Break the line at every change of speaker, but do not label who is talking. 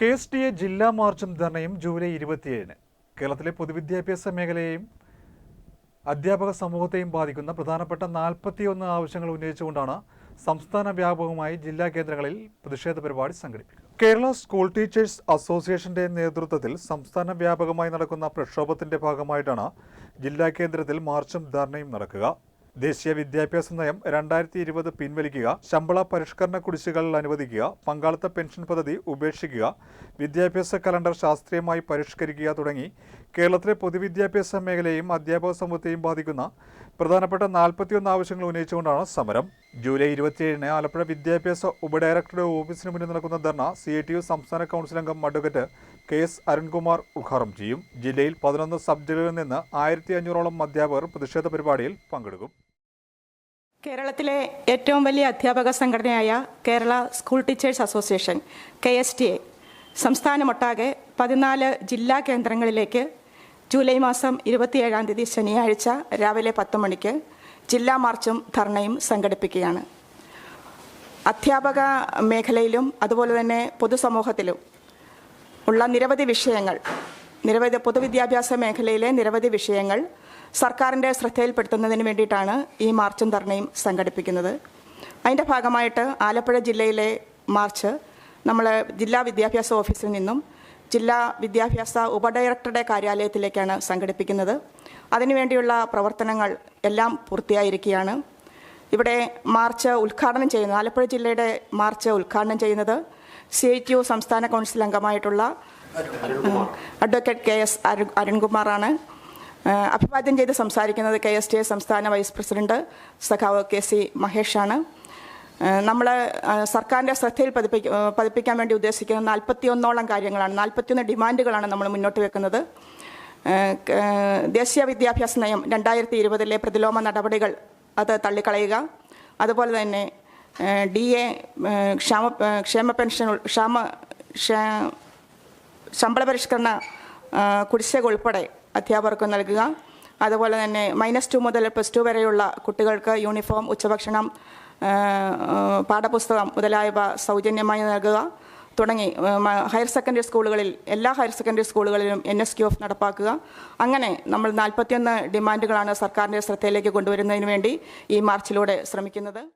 K S T A ജില്ലാ മാർച്ചും ധർണയും July ഇരുപത്തിയേഴിന്. കേരളത്തിലെ പൊതുവിദ്യാഭ്യാസ മേഖലയെയും അധ്യാപക സമൂഹത്തെയും ബാധിക്കുന്ന പ്രധാനപ്പെട്ട നാൽപ്പത്തിയൊന്ന് ആവശ്യങ്ങൾ ഉന്നയിച്ചുകൊണ്ടാണ് സംസ്ഥാന വ്യാപകമായി ജില്ലാ കേന്ദ്രങ്ങളിൽ പ്രതിഷേധ പരിപാടി സംഘടിപ്പിക്കുക കേരള സ്കൂൾ ടീച്ചേഴ്സ് അസോസിയേഷന്റെ നേതൃത്വത്തിൽ സംസ്ഥാന വ്യാപകമായി നടക്കുന്ന പ്രക്ഷോഭത്തിന്റെ ഭാഗമായിട്ടാണ് ജില്ലാ കേന്ദ്രത്തിൽ മാർച്ചും ധർണയും നടക്കുക. ദേശീയ വിദ്യാഭ്യാസ നയം രണ്ടായിരത്തി ഇരുപത് പിൻവലിക്കുക ശമ്പള പരിഷ്കരണ കുടിശ്ശികൾ അനുവദിക്കുക പങ്കാളിത്ത പെൻഷൻ പദ്ധതി ഉപേക്ഷിക്കുക വിദ്യാഭ്യാസ കലണ്ടർ ശാസ്ത്രീയമായി പരിഷ്കരിക്കുക തുടങ്ങി കേരളത്തിലെ പൊതുവിദ്യാഭ്യാസ മേഖലയെയും അധ്യാപക സമൂഹത്തെയും ബാധിക്കുന്ന പ്രധാനപ്പെട്ട നാൽപ്പത്തിയൊന്ന് ആവശ്യങ്ങൾ ഉന്നയിച്ചുകൊണ്ടാണ് സമരം. ജൂലൈ ഇരുപത്തിയേഴിന് ആലപ്പുഴ വിദ്യാഭ്യാസ ഉപഡയറക്ടറുടെ ഓഫീസിന് മുന്നിൽ നടക്കുന്ന ധർണ സി ഐ ടി യു സംസ്ഥാന കൗൺസിൽ അംഗം അഡ്വക്കേറ്റ് കെ എസ് അരുൺകുമാർ ഉദ്ഘാടനം ചെയ്യും. ജില്ലയിൽ പതിനൊന്ന് സബ് ജില്ലകളിൽ നിന്ന് ആയിരത്തി അഞ്ഞൂറോളം അധ്യാപകർ പ്രതിഷേധ പരിപാടിയിൽ പങ്കെടുക്കും.
കേരളത്തിലെ ഏറ്റവും വലിയ അധ്യാപക സംഘടനയായ Kerala school teachers association K S T A. സംസ്ഥാനമൊട്ടാകെ പതിനാല് ജില്ലാ കേന്ദ്രങ്ങളിലേക്ക് ജൂലൈ മാസം ഇരുപത്തിയേഴാം തീയതി ശനിയാഴ്ച രാവിലെ പത്ത് മണിക്ക് ജില്ലാ മാർച്ചും ധർണയും സംഘടിപ്പിക്കുകയാണ്. അധ്യാപക മേഖലയിലും അതുപോലെ തന്നെ പൊതുസമൂഹത്തിലും ഉള്ള നിരവധി വിഷയങ്ങൾ നിരവധി പൊതുവിദ്യാഭ്യാസ മേഖലയിലെ നിരവധി വിഷയങ്ങൾ സർക്കാരിന്റെ ശ്രദ്ധയിൽപ്പെടുത്തുന്നതിന് വേണ്ടിയിട്ടാണ് ഈ മാർച്ചും ധർണയും സംഘടിപ്പിക്കുന്നത്. അതിന്റെ ഭാഗമായിട്ട് ആലപ്പുഴ ജില്ലയിലെ മാർച്ച് നമ്മൾ ജില്ലാ വിദ്യാഭ്യാസ ഓഫീസിൽ നിന്നും ജില്ലാ വിദ്യാഭ്യാസ ഉപഡയറക്ടറുടെ കാര്യാലയത്തിലേക്കാണ് സംഘടിപ്പിക്കുന്നത്. അതിനുവേണ്ടിയുള്ള പ്രവർത്തനങ്ങൾ എല്ലാം പൂർത്തിയായിരിക്കുകയാണ്. ഇവിടെ മാർച്ച് ഉദ്ഘാടനം ചെയ്യുന്ന ആലപ്പുഴ ജില്ലയുടെ മാർച്ച് ഉദ്ഘാടനം ചെയ്യുന്നത് സി ഐ ടി യു സംസ്ഥാന കൗൺസിൽ അംഗമായിട്ടുള്ള അഡ്വക്കേറ്റ് കെ എസ് അരുൺകുമാറാണ്. അഭിവാദ്യം ചെയ്ത് സംസാരിക്കുന്നത് കെ എസ് ടി എ സംസ്ഥാന വൈസ് പ്രസിഡന്റ് സഖാവ് കെ സി മഹേഷാണ്. നമ്മൾ സർക്കാരിന്റെ ശ്രദ്ധയിൽ പതിപ്പിക്ക പതിപ്പിക്കാൻ വേണ്ടി ഉദ്ദേശിക്കുന്ന നാൽപ്പത്തിയൊന്നോളം കാര്യങ്ങളാണ്. നാൽപ്പത്തിയൊന്ന് ഡിമാൻഡുകളാണ് നമ്മൾ മുന്നോട്ട് വെക്കുന്നത്. ദേശീയ വിദ്യാഭ്യാസ നയം രണ്ടായിരത്തി ഇരുപതിലെ പ്രതിലോമ നടപടികൾ അത് തള്ളിക്കളയുക. അതുപോലെ തന്നെ ഡി എ ക്ഷാമ ക്ഷേമ പെൻഷൻ ക്ഷേമ ക്ഷാമ ക്ഷേ- ശമ്പള പരിഷ്കരണ കുടിശ്ശിക ഉൾപ്പെടെ അധ്യാപകർക്ക് നൽകുക. അതുപോലെ തന്നെ മൈനസ് ടു മുതൽ പ്ലസ് ടു വരെയുള്ള കുട്ടികൾക്ക് യൂണിഫോം ഉച്ചഭക്ഷണം പാഠപുസ്തകം മുതലായവ സൗജന്യമായി നൽകുക. തുടങ്ങി ഹയർ സെക്കൻഡറി സ്കൂളുകളിൽ എല്ലാ ഹയർ സെക്കൻഡറി സ്കൂളുകളിലും എൻ എസ് ക്യു എഫ് നടപ്പാക്കുക. അങ്ങനെ നമ്മൾ നാൽപ്പത്തിയൊന്ന് ഡിമാൻഡുകളാണ് സർക്കാരിന്റെ ശ്രദ്ധയിലേക്ക് കൊണ്ടുവരുന്നതിന് വേണ്ടി ഈ മാർച്ചിലൂടെ ശ്രമിക്കുന്നത്.